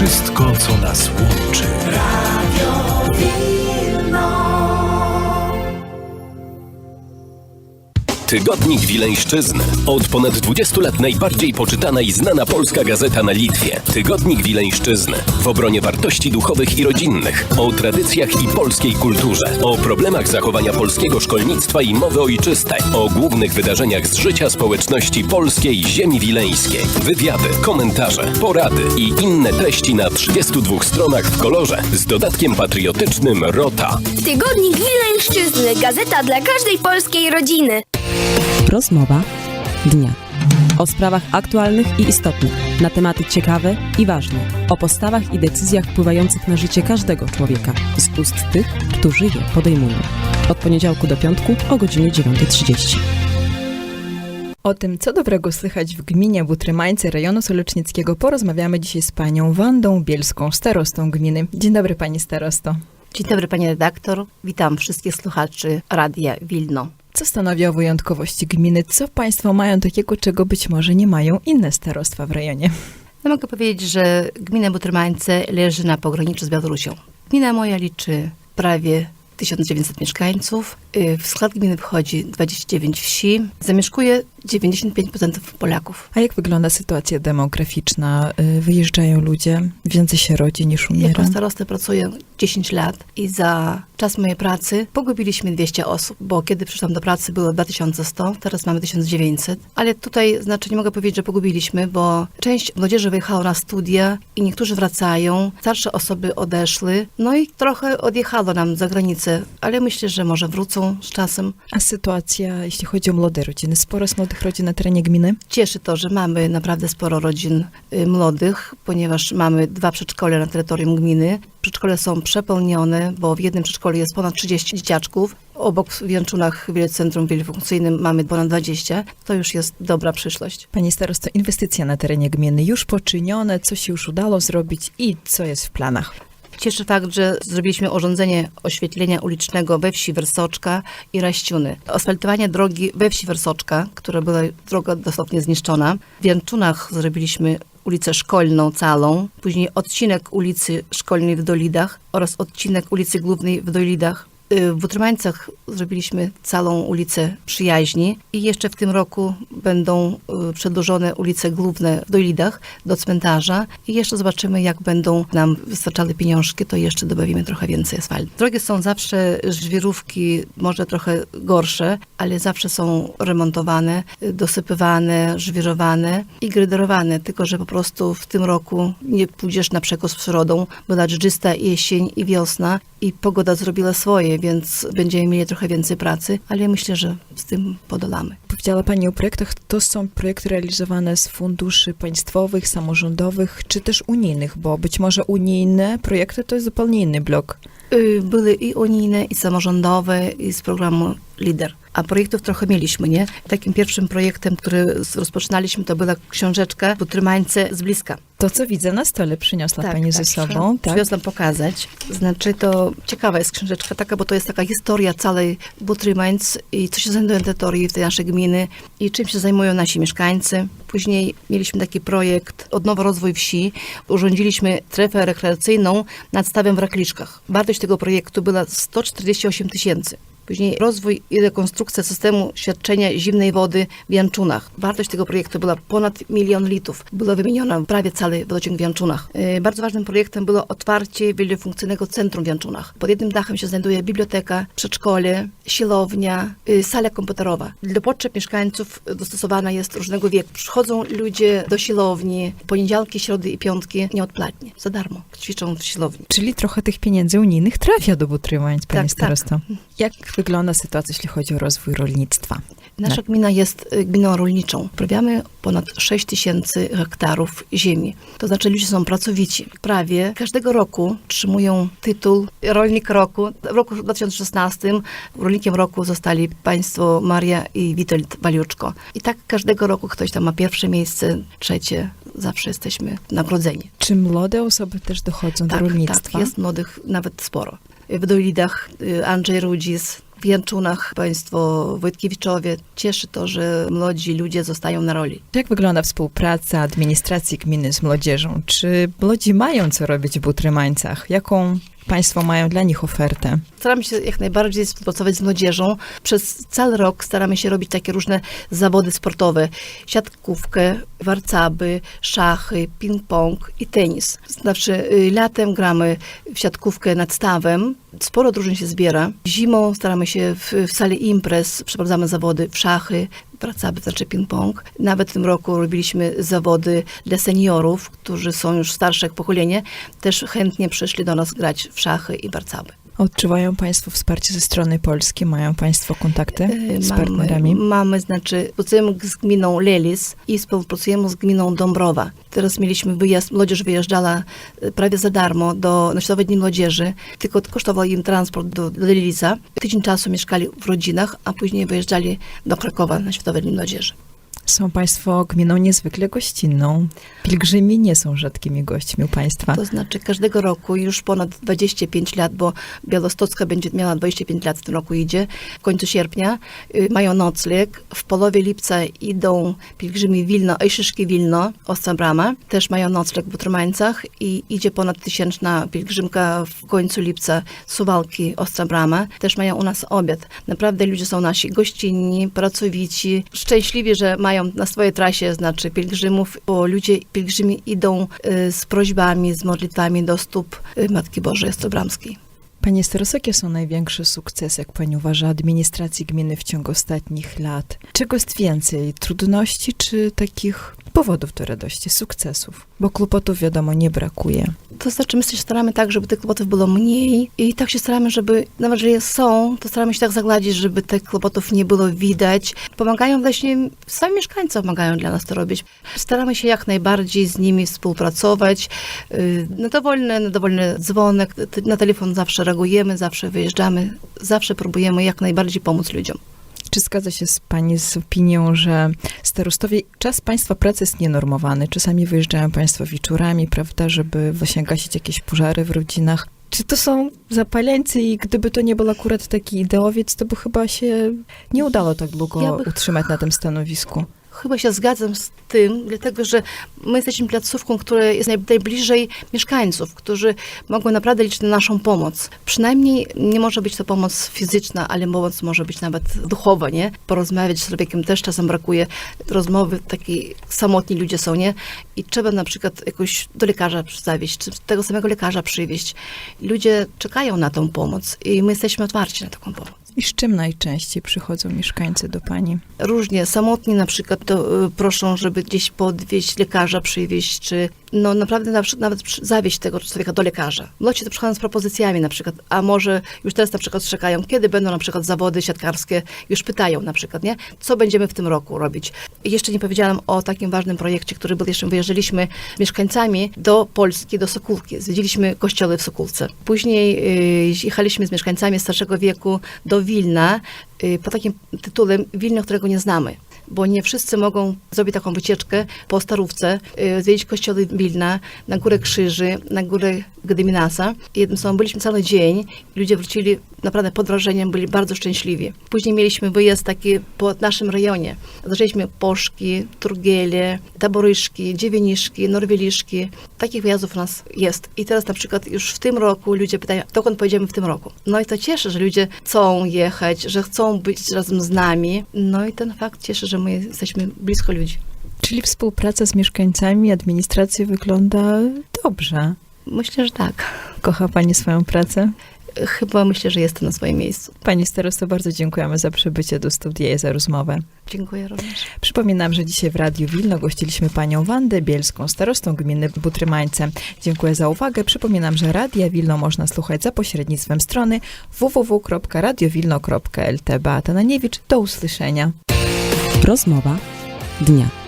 Wszystko, co nas łączy. Tygodnik Wileńszczyzny. Od ponad 20 lat najbardziej poczytana i znana polska gazeta na Litwie. Tygodnik Wileńszczyzny. W obronie wartości duchowych i rodzinnych. O tradycjach i polskiej kulturze. O problemach zachowania polskiego szkolnictwa i mowy ojczystej. O głównych wydarzeniach z życia społeczności polskiej ziemi wileńskiej. Wywiady, komentarze, porady i inne treści na 32 stronach w kolorze z dodatkiem patriotycznym ROTA. Tygodnik Wileńszczyzny, gazeta dla każdej polskiej rodziny. Rozmowa dnia. O sprawach aktualnych i istotnych, na tematy ciekawe i ważne, o postawach i decyzjach wpływających na życie każdego człowieka z ust tych, którzy je podejmują. Od poniedziałku do piątku o godzinie 9.30. O tym, co dobrego słychać w gminie Butrymańce rejonu Solecznickiego porozmawiamy dzisiaj z panią Wandą Bielską, starostą gminy. Dzień dobry pani starosto. Dzień dobry, panie redaktor. Witam wszystkich słuchaczy Radia Wilno. Co stanowi o wyjątkowości gminy? Co państwo mają takiego, czego być może nie mają inne starostwa w rejonie? No mogę powiedzieć, że gmina Butrymańce leży na pograniczu z Białorusią. Gmina moja liczy prawie 1900 mieszkańców. Y, W skład gminy wchodzi 29 wsi. Zamieszkuje 95% Polaków. A jak wygląda sytuacja demograficzna? Y, Wyjeżdżają ludzie, więcej się rodzi niż umiera. Jako starosta pracuję 10 lat i za czas mojej pracy pogubiliśmy 200 osób, bo kiedy przyszłam do pracy było 2100, teraz mamy 1900. Ale tutaj znaczy nie mogę powiedzieć, że pogubiliśmy, bo część młodzieży wyjechała na studia i niektórzy wracają, starsze osoby odeszły, no i trochę odjechało nam za granicę, ale myślę, że może wrócą z czasem. A sytuacja, jeśli chodzi o młode rodziny? Sporo jest młodych rodzin na terenie gminy? Cieszy to, że mamy naprawdę sporo rodzin y, młodych, ponieważ mamy dwa przedszkole na terytorium gminy. Przedszkole są przepełnione, bo w jednym przedszkolu jest ponad 30 dzieciaczków. Obok w Janczunach, w Centrum Wielofunkcyjnym mamy ponad 20. To już jest dobra przyszłość. Pani starosto, inwestycje na terenie gminy już poczynione, co się już udało zrobić i co jest w planach? Cieszy fakt, że zrobiliśmy urządzenie oświetlenia ulicznego we wsi Wersoczka i Raściuny. Asfaltowanie drogi we wsi Wersoczka, która była droga dosłownie zniszczona. W Janczunach zrobiliśmy ulicę Szkolną całą, później odcinek ulicy Szkolnej w Dolidach oraz odcinek ulicy Głównej w Dolidach. Y, W Butrymańcach zrobiliśmy całą ulicę Przyjaźni i jeszcze w tym roku będą y, przedłużone ulice główne w Dolidach do cmentarza i jeszcze zobaczymy, jak będą nam wystarczały pieniążki, to jeszcze dobawimy trochę więcej asfaltu. Drogi są zawsze, żwirówki może trochę gorsze, ale zawsze są remontowane, y, dosypywane, żwirowane i gryderowane, tylko że po prostu w tym roku nie pójdziesz na przekos przyrodą, była dżdżysta jesień i wiosna i pogoda zrobiła swoje, więc będziemy mieli trochę więcej pracy, ale myślę, że z tym podolamy. Powiedziała Pani o projektach. To są projekty realizowane z funduszy państwowych, samorządowych, czy też unijnych, bo być może unijne projekty to jest zupełnie inny blok. Y, Były i unijne, i samorządowe, i z programu LIDER. A projektów trochę mieliśmy, nie? Takim pierwszym projektem, który rozpoczynaliśmy, to była książeczka Butrymańce z bliska. To, co widzę na stole, przyniosła Pani ze sobą. Tak. Przywiozłam pokazać. Znaczy to ciekawa jest książeczka taka, bo to jest taka historia całej Butrymańc i co się znajdują na terytorii tej naszej gminy i czym się zajmują nasi mieszkańcy. Później mieliśmy taki projekt Odnowa Rozwój Wsi. Urządziliśmy strefę rekreacyjną nad stawem w Rakliczkach. Wartość tego projektu była 148 tysięcy. Później rozwój i rekonstrukcja systemu świadczenia zimnej wody w Janczunach. Wartość tego projektu była ponad milion litrów. Była wymieniona prawie cały wodociąg w Janczunach. Yy, Bardzo ważnym projektem było otwarcie wielofunkcyjnego centrum w Janczunach. Pod jednym dachem się znajduje biblioteka, przedszkole, siłownia, yy, sala komputerowa. Dla potrzeb mieszkańców dostosowana jest różnego wieku. Przychodzą ludzie do siłowni poniedziałki, środy i piątki nieodpłatnie, za darmo. Ćwiczą w siłowni. Czyli trochę tych pieniędzy unijnych trafia do Butrymańc, Pani Tak, tak. starosto. Jak wygląda sytuacja, jeśli chodzi o rozwój rolnictwa? Nasza gmina jest y, gminą rolniczą. Uprawiamy ponad 6 tysięcy hektarów ziemi. To znaczy ludzie są pracowici. Prawie każdego roku otrzymują tytuł Rolnik Roku. W roku 2016 rolnikiem roku zostali państwo Maria i Witold Waliuczko. I tak każdego roku ktoś tam ma pierwsze miejsce, trzecie. Zawsze jesteśmy nagrodzeni. Czy młode osoby też dochodzą do Tak, rolnictwa? tak, jest młodych nawet sporo. W Dolidach y, Andrzej Rudzis, W Janczunach państwo Wojtkiewiczowie cieszy to, że młodzi ludzie zostają na roli. Jak wygląda współpraca administracji gminy z młodzieżą? Czy młodzi mają co robić w Butrymańcach? Jaką państwo mają dla nich ofertę? Staramy się jak najbardziej współpracować z młodzieżą. Przez cały rok staramy się robić takie różne zawody sportowe. Siatkówkę, warcaby, szachy, ping-pong i tenis. Znaczy y, latem gramy w siatkówkę nad stawem. Sporo drużyn się zbiera. Zimą staramy się w, w sali imprez, przeprowadzamy zawody w szachy, warcaby, znaczy ping-pong. Nawet w tym roku robiliśmy zawody dla seniorów, którzy są już starsze pokolenie. Też chętnie przyszli do nas grać w szachy i warcaby. Odczuwają państwo wsparcie ze strony Polski? Mają państwo kontakty E, z mamy, partnerami? Mamy, znaczy, pracujemy z gminą Lelis i współpracujemy z gminą Dąbrowa. Teraz mieliśmy wyjazd, młodzież wyjeżdżała e, prawie za darmo do, na Światowe Dni Młodzieży, tylko kosztował im transport do, do Lelisa. Tydzień czasu mieszkali w rodzinach, a później wyjeżdżali do Krakowa na Światowe Dni Młodzieży. Są państwo gminą niezwykle gościnną. Pielgrzymi nie są rzadkimi gośćmi u państwa. To znaczy każdego roku już ponad 25 lat, bo Białostocka będzie miała 25 lat w tym roku idzie, w końcu sierpnia, y, mają nocleg. W połowie lipca idą pielgrzymi Wilno, Ejszyszki Wilno, Ostra Brama. Też mają nocleg w Butromańcach i idzie ponad tysięczna pielgrzymka w końcu lipca Suwalki, Ostra Brama. Też mają u nas obiad. Naprawdę ludzie są nasi gościnni, pracowici, szczęśliwi, że mają na swojej trasie, znaczy pielgrzymów, bo ludzie pielgrzymi idą y, z prośbami, z modlitwami do stóp y, Matki Bożej Ostrobramskiej. Panie Staros, jakie są największe sukcesy, jak pani uważa, administracji gminy w ciągu ostatnich lat? Czego jest więcej? Trudności czy takich powodów do radości, sukcesów? Bo kłopotów, wiadomo, nie brakuje. To znaczy, my się staramy tak, żeby tych kłopotów było mniej i tak się staramy, żeby, nawet jeżeli są, to staramy się tak zagładzić, żeby tych kłopotów nie było widać. Pomagają właśnie, sami mieszkańcy pomagają dla nas to robić. Staramy się jak najbardziej z nimi współpracować. Yy, Na dowolny, na dowolny dzwonek, na telefon zawsze reagujemy, zawsze wyjeżdżamy, zawsze próbujemy jak najbardziej pomóc ludziom. Czy zgadza się z pani z opinią, że starostowie, czas państwa pracy jest nienormowany? Czasami wyjeżdżają państwo wieczorami, prawda, żeby właśnie gasić jakieś pożary w rodzinach. Czy to są zapaleńcy i gdyby to nie był akurat taki ideowiec, to by chyba się nie udało tak długo Ja utrzymać na tym stanowisku? Chyba się zgadzam z tym, dlatego że my jesteśmy placówką, która jest naj- najbliżej mieszkańców, którzy mogą naprawdę liczyć na naszą pomoc. Przynajmniej nie może być to pomoc fizyczna, ale pomoc może być nawet duchowa, nie? Porozmawiać z człowiekiem też czasem brakuje rozmowy, takiej samotni ludzie są, nie? I trzeba na przykład jakoś do lekarza zawieźć, czy tego samego lekarza przywieźć. Ludzie czekają na tą pomoc i my jesteśmy otwarci na taką pomoc. I z czym najczęściej przychodzą mieszkańcy do pani? różnie. Samotni na przykład to, y, proszą, żeby gdzieś podwieźć lekarza, przywieźć, czy no naprawdę na, przykład nawet zawieźć tego człowieka do lekarza. Młodzi to przychodzą z propozycjami na przykład, a może już teraz na przykład czekają, kiedy będą na przykład zawody siatkarskie, już pytają na przykład, nie? Co będziemy w tym roku robić? Jeszcze nie powiedziałam o takim ważnym projekcie, który był jeszcze, wyjeżdżaliśmy mieszkańcami do Polski, do Sokółki. Zwiedziliśmy kościoły w Sokółce. Później y, jechaliśmy z mieszkańcami starszego wieku do Wilna, y, pod takim tytułem Wilno, którego nie znamy. Bo nie wszyscy mogą zrobić taką wycieczkę po Starówce, y, zwiedzić kościoły Wilna, na Górę Krzyży, na Górę Gedyminasa. I jednym słowem, byliśmy cały dzień, ludzie wrócili naprawdę pod wrażeniem, byli bardzo szczęśliwi. Później mieliśmy wyjazd taki po naszym rejonie. Zaczęliśmy Poszki, Turgiele, Taboryszki, Dziewieniszki, Norwieliszki. Takich wyjazdów u nas jest. I teraz na przykład już w tym roku ludzie pytają, dokąd pojedziemy w tym roku. No i to cieszy, że ludzie chcą jechać, że chcą być razem z nami. No i ten fakt cieszy, że my jesteśmy blisko ludzi. Czyli współpraca z mieszkańcami administracji wygląda dobrze. Myślę, że tak. Kocha pani swoją pracę? Chyba myślę, że jest to na swoim miejscu. Pani starosto, bardzo dziękujemy za przybycie do studia i za rozmowę. Dziękuję również. Przypominam, że dzisiaj w Radiu Wilno gościliśmy panią Wandę Bielską, starostą gminy Butrymańce. Dziękuję za uwagę. Przypominam, że Radia Wilno można słuchać za pośrednictwem strony www.radiowilno.lt. Beata Naniewicz, do usłyszenia. Rozmowa dnia.